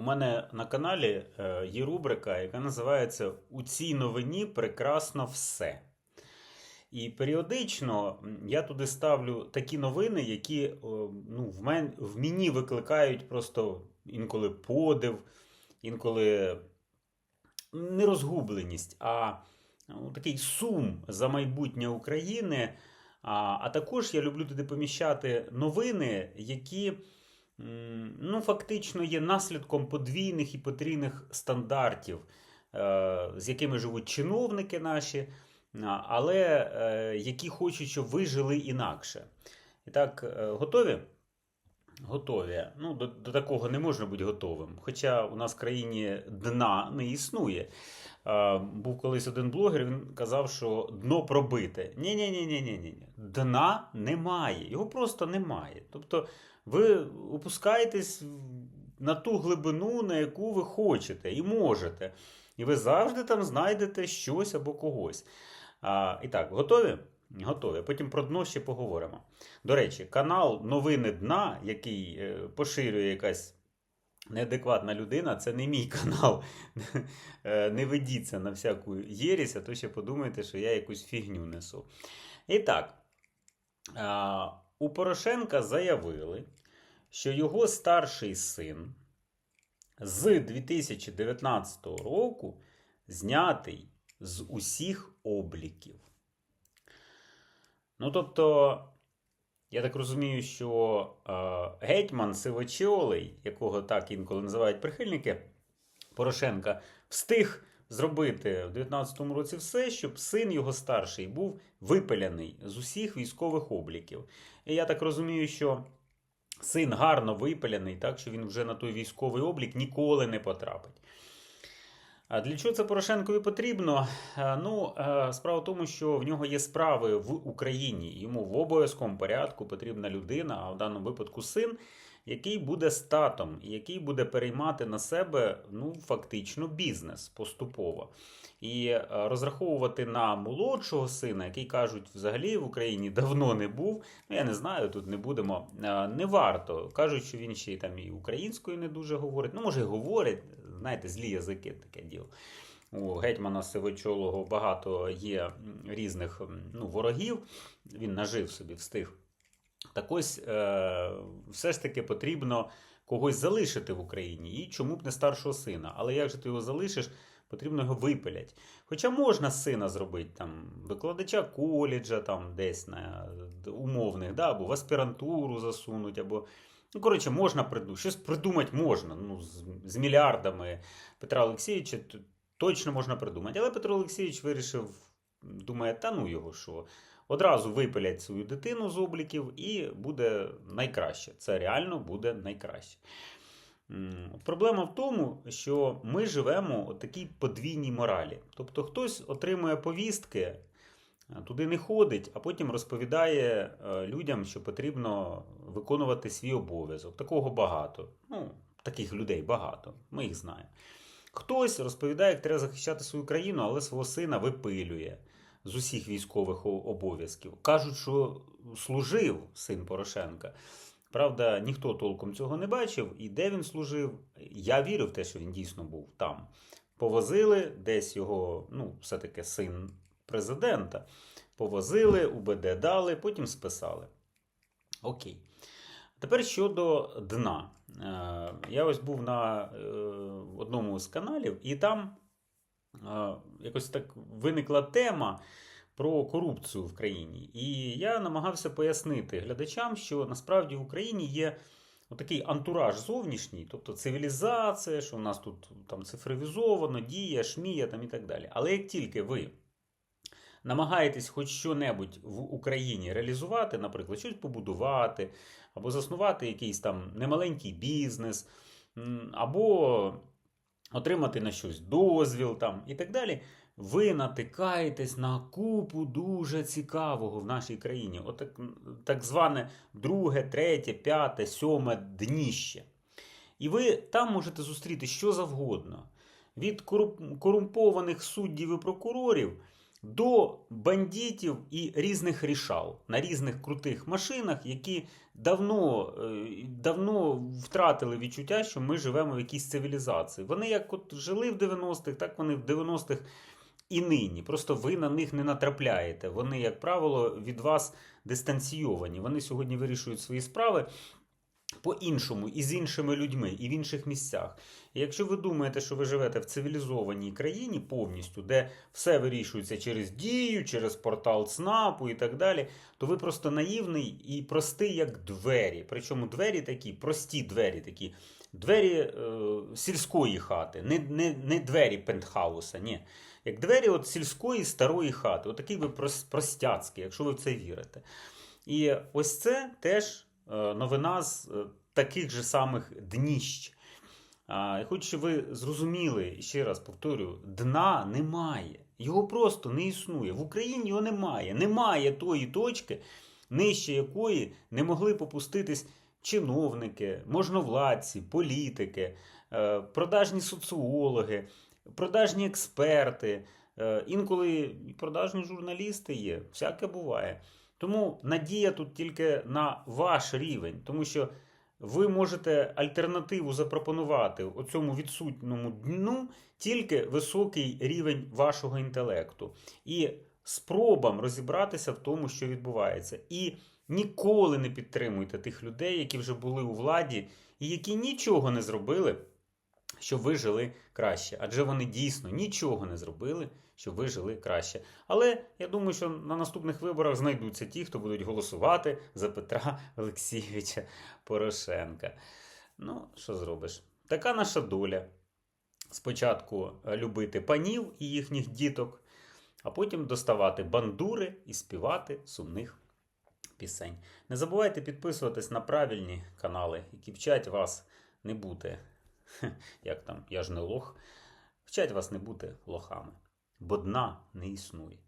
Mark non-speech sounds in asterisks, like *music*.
У мене на каналі е, є рубрика, яка називається У цій новині прекрасно все. І періодично я туди ставлю такі новини, які ну, в, мен, в мені викликають просто інколи подив, інколи не розгубленість, а ну, такий сум за майбутнє України. А, а також я люблю туди поміщати новини, які ну, фактично є наслідком подвійних і потрійних стандартів, е, з якими живуть чиновники наші, але е, які хочуть, щоб ви жили інакше. І так, е, готові? Готові. Ну, до, до такого не можна бути готовим. Хоча у нас в країні дна не існує. Е, був колись один блогер, він казав, що дно пробите. ні ні ні ні ні Дна немає. Його просто немає. Тобто ви опускаєтесь на ту глибину, на яку ви хочете і можете. І ви завжди там знайдете щось або когось. А, і так, готові? Готові. Потім про дно ще поговоримо. До речі, канал Новини Дна, який е, поширює якась неадекватна людина, це не мій *laughs* канал. Е, Не ведіться на всяку єрість, а то ще подумаєте, що я якусь фігню несу. І так, у Порошенка заявили, що його старший син з 2019 року знятий з усіх обліків. Ну, тобто, я так розумію, що е, гетьман Сивочолий, якого так інколи називають прихильники Порошенка, встиг зробити в 19-му році все, щоб син його старший був випиляний з усіх військових обліків. І я так розумію, що син гарно випиляний, так що він вже на той військовий облік ніколи не потрапить. Для чого це Порошенкові потрібно? Е, Ну, е, справа в тому, що в нього є справи в Україні. Йому в обов'язковому порядку потрібна людина, а в даному випадку син, який буде статом, і який буде переймати на себе ну, фактично бізнес поступово. І е, розраховувати на молодшого сина, який кажуть, взагалі в Україні давно не був. Ну я не знаю, тут не будемо. е, Не варто. Кажуть, що він ще й там і українською не дуже говорить. Ну, може, й говорить, знаєте, злі язики таке діло. У гетьмана Сивочолого багато є різних ну, ворогів. Він нажив собі, встиг. Так ось е, все ж таки потрібно когось залишити в Україні. І чому б не старшого сина? Але як же ти його залишиш? Потрібно його випилять. Хоча можна сина зробити там викладача коледжа, там десь на умовних, да, або в аспірантуру засунуть, або. Ну, коротше, можна придумати. Щось придумати можна. Ну, з, з мільярдами Петра Олексійовича точно можна придумати. Але Петро Олексійович вирішив, думає, та ну його що. Одразу випилять свою дитину з обліків і буде найкраще. Це реально буде найкраще. Проблема в тому, що ми живемо у такій подвійній моралі. Тобто хтось отримує повістки, туди не ходить, а потім розповідає е, людям, що потрібно виконувати свій обов'язок. Такого багато. Ну, таких людей багато. Ми їх знаємо. Хтось розповідає, як треба захищати свою країну, але свого сина випилює з усіх військових обов'язків. Кажуть, що служив син Порошенка. Правда, ніхто толком цього не бачив, і де він служив. Я вірю в те, що він дійсно був там. Повозили десь його, ну, все-таки син президента. Повозили, УБД дали, потім списали. Окей. Тепер щодо дна. Е, Я ось був на е, одному з каналів, і там е, якось так виникла тема про корупцію в країні. І я намагався пояснити глядачам, що насправді в Україні є такий антураж зовнішній, тобто цивілізація, що у нас тут там цифровізовано, дія, шмія там і так далі. Але як тільки ви намагаєтесь хоч що-небудь в Україні реалізувати, наприклад, щось побудувати, або заснувати якийсь там немаленький бізнес, або отримати на щось дозвіл там і так далі. Ви натикаєтесь на купу дуже цікавого в нашій країні. Отак, так зване друге, третє, п'яте, сьоме дніще. І ви там можете зустріти що завгодно. Від корумпованих суддів і прокурорів до бандитів і різних рішал на різних крутих машинах, які давно, е, давно втратили відчуття, що ми живемо в якійсь цивілізації. Вони як от жили в 90-х, так вони в 90-х і нині. Просто ви на них не натрапляєте. Вони, як правило, від вас дистанційовані. Вони сьогодні вирішують свої справи по-іншому і з іншими людьми, і в інших місцях. І якщо ви думаєте, що ви живете в цивілізованій країні повністю, де все вирішується через дію, через портал ЦНАПу і так далі, то ви просто наївний і простий, як двері. Причому двері такі, прості двері такі. Двері е, сільської хати, не, не, не двері пентхауса, ні. Як двері от сільської старої хати. Отакий ви простяцький, якщо ви в це вірите. І ось це теж новина з е, таких же самих дніщ. Я хочу, щоб ви зрозуміли, ще раз повторюю, дна немає. Його просто не існує. В Україні його немає. Немає тої точки, нижче якої не могли попуститись чиновники, можновладці, політики, е, продажні соціологи, продажні експерти, е, інколи продажні журналісти є. Всяке буває. Тому надія тут тільки на ваш рівень, тому що ви можете альтернативу запропонувати оцьому відсутньому дну тільки високий рівень вашого інтелекту і спробам розібратися в тому, що відбувається. І ніколи не підтримуйте тих людей, які вже були у владі і які нічого не зробили, щоб ви жили краще. Адже вони дійсно нічого не зробили, щоб ви жили краще. Але я думаю, що на наступних виборах знайдуться ті, хто будуть голосувати за Петра Олексійовича Порошенка. Ну, що зробиш? Така наша доля. Спочатку е, любити панів і їхніх діток, а потім доставати бандури і співати сумних пісень. Не забувайте підписуватись на правильні канали, які вчать вас не бути, хе, *laughs* як там, я ж не лох, вчать вас не бути лохами, бо дна не існує.